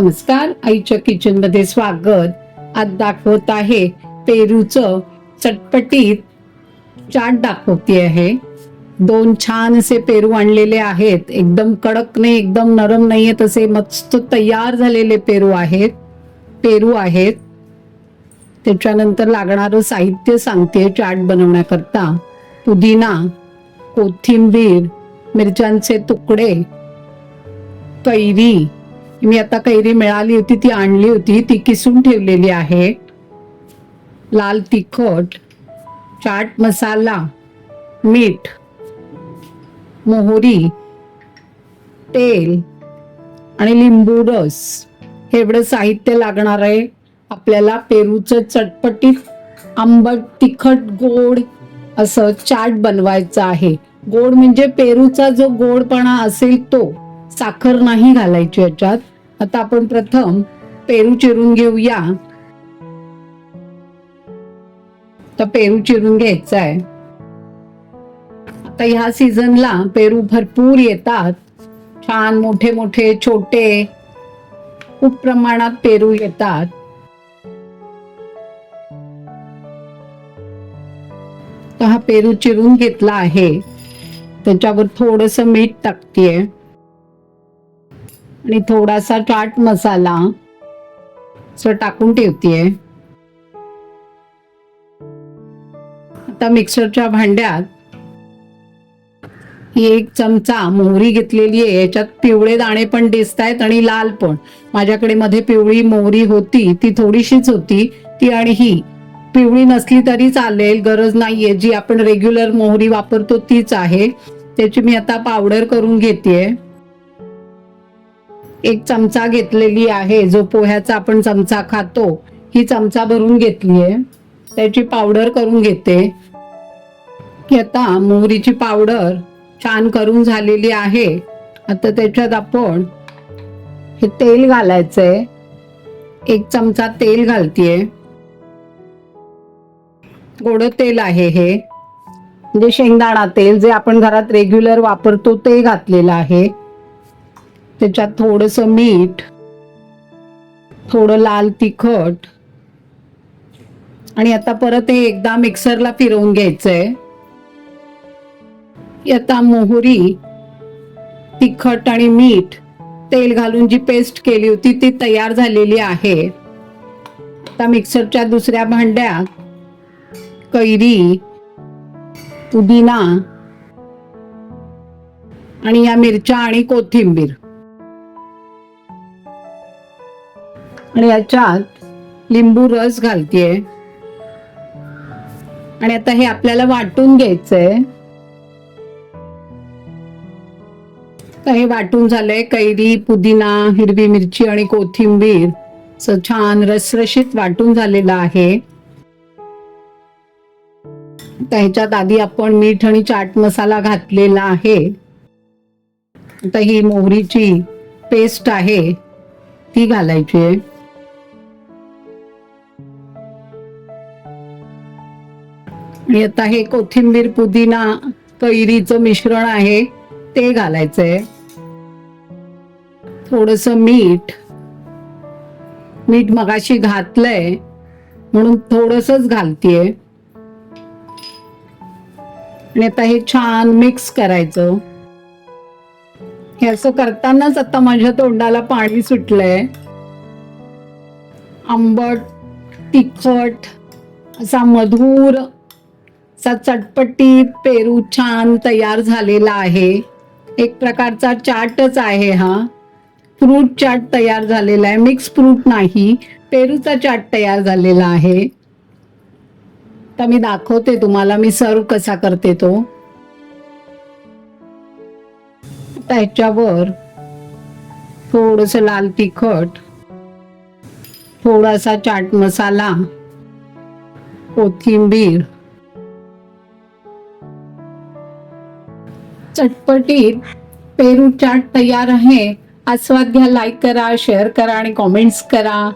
नमस्कार. आईच्या किचनमध्ये स्वागत. आज दाखवत आहे पेरूचं चटपटीत चाट दाखवते आहे. दोन छान असे पेरू आणलेले आहेत. एकदम कडक नाही एकदम नरम नाहीये तसे. मस्त तयार झालेले पेरू आहेत. पेरू आहेत. त्याच्यानंतर लागणारं साहित्य सांगते चाट बनवण्याकरता. पुदिना कोथिंबीर मिरच्यांचे तुकडे कैरी मी आता कैरी मिळाली होती ती आणली होती ती किसून ठेवलेली आहे. लाल तिखट चाट मसाला मीठ मोहरी तेल आणि लिंबू रस. हे एवढं साहित्य लागणार आहे. आपल्याला पेरूचं चटपटीत आंबट तिखट गोड असं चाट बनवायचं आहे. गोड म्हणजे पेरूचा जो गोडपणा असेल तो साखर नाही घालायची याच्यात. आता आपण प्रथम पेरू चिरून घेऊया. तर पेरू चिरून घ्यायचा आहे आता ह्या सीझनला पेरू भरपूर येतात. छान मोठे मोठे छोटे खूप प्रमाणात पेरू येतात. तर हा पेरू चिरून घेतला आहे. त्याच्यावर थोडस मीठ टाकतेय. आणि थोडासा चाट मसाला असं टाकून ठेवतेय. आता मिक्सरच्या भांड्यात ही एक चमचा मोहरी घेतलेली आहे. याच्यात पिवळे दाणे पण दिसत आहेत आणि लाल पण. माझ्याकडे मध्ये पिवळी मोहरी होती ती थोडीशीच होती. ती आणि ही. पिवळी नसली तरी चालेल गरज नाहीये. जी आपण रेग्युलर मोहरी वापरतो तीच आहे. त्याची मी आता पावडर करून घेतेय. एक चमचा घेतलेली आहे. जो पोह्याचा आपण चमचा खातो ही चमचा भरून घेतली आहे. त्याची पावडर करून घेते. की आता मोहरीची पावडर छान करून झालेली आहे. आता त्याच्यात आपण हे तेल घालायचं आहे एक चमचा तेल घालतीये. गोड तेल आहे हे. म्हणजे शेंगदाणा तेल जे आपण घरात रेग्युलर वापरतो ते घातलेलं आहे. त्याच्यात थोडस मीठ थोडं लाल तिखट. आणि आता परत हे एकदा मिक्सरला फिरवून घ्यायचंय. आता मोहरी तिखट आणि मीठ तेल घालून जी पेस्ट केली होती ती तयार झालेली आहे. आता मिक्सरच्या दुसऱ्या भांड्यात कैरी पुदिना आणि या मिरच्या आणि कोथिंबीर. आणि याच्यात लिंबू रस घालतीये. आणि आता हे आपल्याला वाटून घ्यायचंय. तर हे वाटून झालंय कैरी पुदिना हिरवी मिरची आणि कोथिंबीर. असं छान रसरशीत वाटून झालेलं आहे. ह्याच्यात आधी आपण मीठ आणि चाट मसाला घातलेला आहे. आता ही मोहरीची पेस्ट आहे. ती घालायची आहे. आणि आता हे कोथिंबीर पुदिना कैरीचं मिश्रण आहे ते घालायचंय. थोडस मीठ. मीठ मगाशी घातलंय म्हणून थोडसच घालतीये. आणि आता हे छान मिक्स करायचं. हे असं करतानाच आता माझ्या तोंडाला पाणी सुटलंय. आंबट तिखट असा मधुर चा चटपटीत पेरू छान तयार झालेला आहे. एक प्रकारचा चाटच आहे हा. फ्रूट चाट तयार झालेला आहे. मिक्स फ्रूट नाही पेरूचा चाट तयार झालेला आहे. तर मी दाखवते तुम्हाला मी सर्व कसा करते तो. त्याच्यावर थोडस लाल तिखट थोडासा चाट मसाला कोथिंबीर चटपटीत पेरू चाट तयार आहे. आस्वाद घ्या लाईक करा शेअर करा आणि कॉमेंट्स करा.